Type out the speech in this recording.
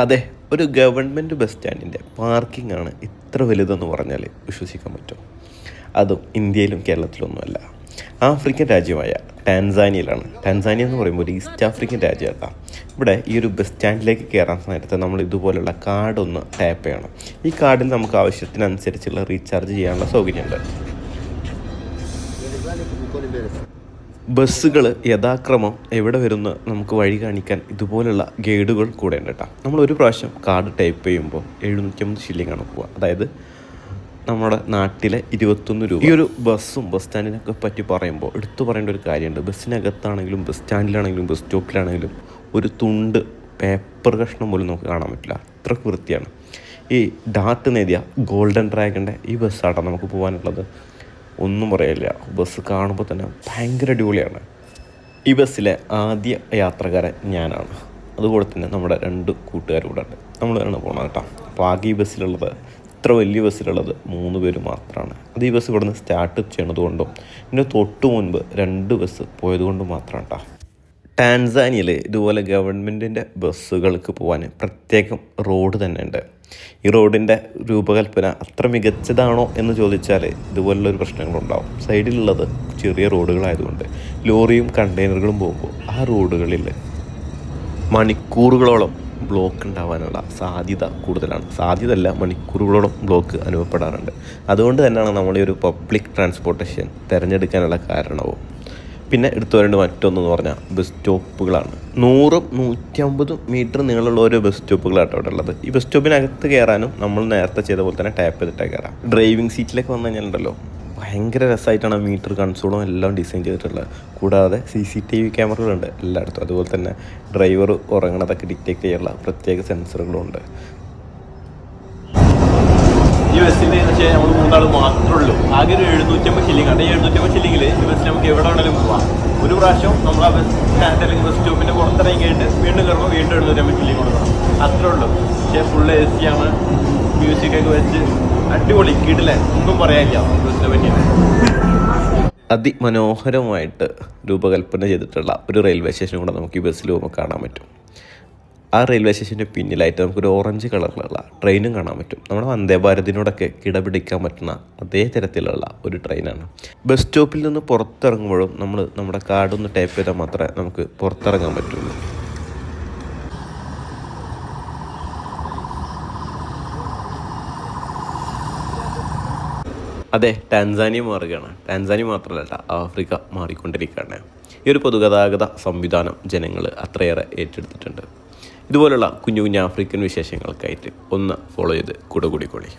അതെ ഒരു government bus സ്റ്റാൻഡിന്റെ parking ആണ് ഇത്ര വലുതെന്ന് പറഞ്ഞാൽ വിശ്വസിക്കാൻ പറ്റുമോ അതും ഇന്ത്യയിലും കേരളത്തിലൊന്നുമല്ല. ആഫ്രിക്കൻ രാജ്യമായ ടാൻസാനിയയിലാണ്. ടാൻസാനിയ എന്ന് പറയുമ്പോൾ ഒരു ഈസ്റ്റ് ആഫ്രിക്കൻ രാജ്യമല്ല ഇവിടെ ഈ ഒരു ബസ് സ്റ്റാൻഡിലേക്ക് കയറാൻ നേരത്തെ നമ്മൾ ഇതുപോലുള്ള കാർഡൊന്ന് ടാപ്പ് ചെയ്യണം. ഈ കാർഡിൽ നമുക്ക് ആവശ്യത്തിനനുസരിച്ചുള്ള റീചാർജ് ചെയ്യാനുള്ള സൗകര്യമുണ്ട്. ബസ്സുകൾ യഥാക്രമം എവിടെ വരുന്ന നമുക്ക് വഴി കാണിക്കാൻ ഇതുപോലുള്ള ഗൈഡുകൾ കൂടെ ഉണ്ട് കേട്ടോ നമ്മൾ ഒരു പ്രാവശ്യം കാർഡ് ടൈപ്പ് ചെയ്യുമ്പോൾ എഴുന്നൂറ്റമ്പത് ശില്ലിങ്ങാണ് പോവുക അതായത് നമ്മുടെ നാട്ടിലെ ഇരുപത്തൊന്ന് രൂപ. ഈ ഒരു ബസ്സും ബസ് സ്റ്റാൻഡിനൊക്കെ പറ്റി പറയുമ്പോൾ എടുത്തു പറയേണ്ട ഒരു കാര്യമുണ്ട്. ബസ്സിനകത്താണെങ്കിലും ബസ് സ്റ്റാൻഡിലാണെങ്കിലും ബസ് സ്റ്റോപ്പിലാണെങ്കിലും ഒരു തുണ്ട് പേപ്പർ കഷ്ണം പോലും നമുക്ക് കാണാൻ പറ്റില്ല. അത്ര വൃത്തിയാണ്. ഈ ഡാർട്ട് നേടിയ ഗോൾഡൻ ഡ്രാഗന്റെ ഈ ബസ്സാട്ടോ നമുക്ക് പോകാനുള്ളത് ഒന്നും പറയില്ല ബസ് കാണുമ്പോൾ തന്നെ ഭയങ്കര അടിപൊളിയാണ്. ഈ ബസ്സിലെ ആദ്യ യാത്രക്കാരൻ ഞാനാണ്. അതുപോലെ തന്നെ നമ്മുടെ രണ്ട് കൂട്ടുകാരും കൂടെ ഉണ്ട്. നമ്മൾ തന്നെ പോകണം കേട്ടോ. അപ്പോൾ ആകെ ഈ ബസ്സിലുള്ളത് ഇത്ര വലിയ ബസ്സിലുള്ളത് മൂന്ന് പേര് മാത്രമാണ് അത് ഈ ബസ് ഇവിടെ നിന്ന് സ്റ്റാർട്ട് ചെയ്യണത് കൊണ്ടും ഇതിന്റെ തൊട്ട് മുൻപ് രണ്ട് ബസ് പോയത് കൊണ്ടും മാത്രമാണ് കേട്ടോ. ടാൻസാനിയയിൽ ഇതുപോലെ ഗവൺമെന്റിന്റെ ബസ്സുകൾക്ക് പോകാൻ പ്രത്യേകം റോഡ് തന്നെ ഉണ്ട്. ഈ റോഡിന്റെ രൂപകൽപ്പന അത്ര മികച്ചതാണോ എന്ന് ചോദിച്ചാൽ ഇതുപോലുള്ളൊരു പ്രശ്നങ്ങളുണ്ടാവും. സൈഡിലുള്ളത് ചെറിയ റോഡുകളായതുകൊണ്ട് ലോറിയും കണ്ടെയ്നറുകളും പോകുമ്പോൾ ആ റോഡുകളിൽ മണിക്കൂറുകളോളം ബ്ലോക്ക് ഉണ്ടാവാനുള്ള സാധ്യത കൂടുതലാണ്. സാധ്യത അല്ല മണിക്കൂറുകളോളം ബ്ലോക്ക് അനുഭവപ്പെടാറുണ്ട്. അതുകൊണ്ട് തന്നെയാണ് നമ്മൾ ഒരു പബ്ലിക് ട്രാൻസ്പോർട്ടേഷൻ തിരഞ്ഞെടുക്കാനുള്ള കാരണവും. പിന്നെ എടുത്തു വരേണ്ട മറ്റൊന്നെന്ന് പറഞ്ഞാൽ ബസ് സ്റ്റോപ്പുകളാണ് നൂറും നൂറ്റമ്പതും മീറ്റർ നീളമുള്ള ഓരോ ബസ് സ്റ്റോപ്പുകളാട്ടോ അവിടെ ഉള്ളത്. ഈ ബസ് സ്റ്റോപ്പിനകത്ത് കയറാനും നമ്മൾ നേരത്തെ ചെയ്ത പോലെ തന്നെ ടാപ്പ് ചെയ്തിട്ടേ കയറാം. ഡ്രൈവിംഗ് സീറ്റിലേക്ക് വന്നു കഴിഞ്ഞാലുണ്ടല്ലോ ഭയങ്കര രസമായിട്ടാണ് മീറ്റർ കൺസോളും എല്ലാം ഡിസൈൻ ചെയ്തിട്ടുള്ളത്. കൂടാതെ സി സി ടി വി ക്യാമറകളുണ്ട് എല്ലായിടത്തും. അതുപോലെ തന്നെ ഡ്രൈവർ ഉറങ്ങണതൊക്കെ ഡിറ്റക്ട് ചെയ്യാനുള്ള പ്രത്യേക സെൻസറുകളും ഉണ്ട് എസിന് പക്ഷേ നമ്മൾ മൂന്നാൾ മാത്രമേ ഉള്ളൂ ആകെ ഒരു എഴുന്നൂറ്റമ്പത് ഷില്ലിംഗ് ആണ്. ഈ എഴുന്നൂറ്റമ്പത് ഷില്ലിങ്ങിൽ ഈ ബസ്സിൽ നമുക്ക് എവിടെ വേണമെങ്കിലും പോവാം. ഒരു പ്രാവശ്യം നമ്മൾ ആ ബസ് സ്റ്റാൻഡ് അല്ലെങ്കിൽ ബസ് സ്റ്റോപ്പിന്റെ പുറത്തിറങ്ങി കഴിഞ്ഞിട്ട് വീണ്ടും കയറുമ്പോൾ വീണ്ടും എഴുന്നൂറ്റമ്പത് ഷില്ലിംഗ് കൊടുക്കണം. അത്രേ ഉള്ളൂ പക്ഷേ ഫുള്ള് എ സി ആണ്. മ്യൂസിക്കൊക്കെ വെച്ച് അടിപൊളി കിടിലൻ. ഒന്നും പറയാനില്ല. ബസ്സിനെ പറ്റിയിട്ട് അതിമനോഹരമായിട്ട് രൂപകൽപ്പന ചെയ്തിട്ടുള്ള ഒരു റെയിൽവേ സ്റ്റേഷൻ കൂടെ നമുക്ക് ഈ ബസ്സിൽ പോകുമ്പോൾ കാണാൻ പറ്റും. ആ റെയിൽവേ സ്റ്റേഷന്റെ പിന്നിലായിട്ട് നമുക്കൊരു ഓറഞ്ച് കളറിലുള്ള ട്രെയിനും കാണാൻ പറ്റും. നമ്മുടെ വന്ദേ ഭാരതിനോടൊക്കെ കിടപിടിക്കാൻ പറ്റുന്ന അതേ തരത്തിലുള്ള ഒരു ട്രെയിനാണ് ബസ് സ്റ്റോപ്പിൽ നിന്ന് പുറത്തിറങ്ങുമ്പോഴും നമ്മൾ നമ്മുടെ കാർഡൊന്ന് ടൈപ്പ് ചെയ്താൽ മാത്രമേ നമുക്ക് പുറത്തിറങ്ങാൻ പറ്റുള്ളൂ. അതെ ടാൻസാനിയ മാറുകയാണ്. ടാൻസാനിയ മാത്രമല്ല ആഫ്രിക്ക മാറിക്കൊണ്ടിരിക്കുകയാണ്. ഈ ഒരു പൊതുഗതാഗത സംവിധാനം ജനങ്ങൾ അത്രയേറെ ഏറ്റെടുത്തിട്ടുണ്ട്. ഇതുപോലുള്ള കുഞ്ഞു കുഞ്ഞു ആഫ്രിക്കൻ വിശേഷങ്ങൾക്കായിട്ട് ഒന്ന് ഫോളോ ചെയ്ത് കൂടെ കൂടിക്കോളി.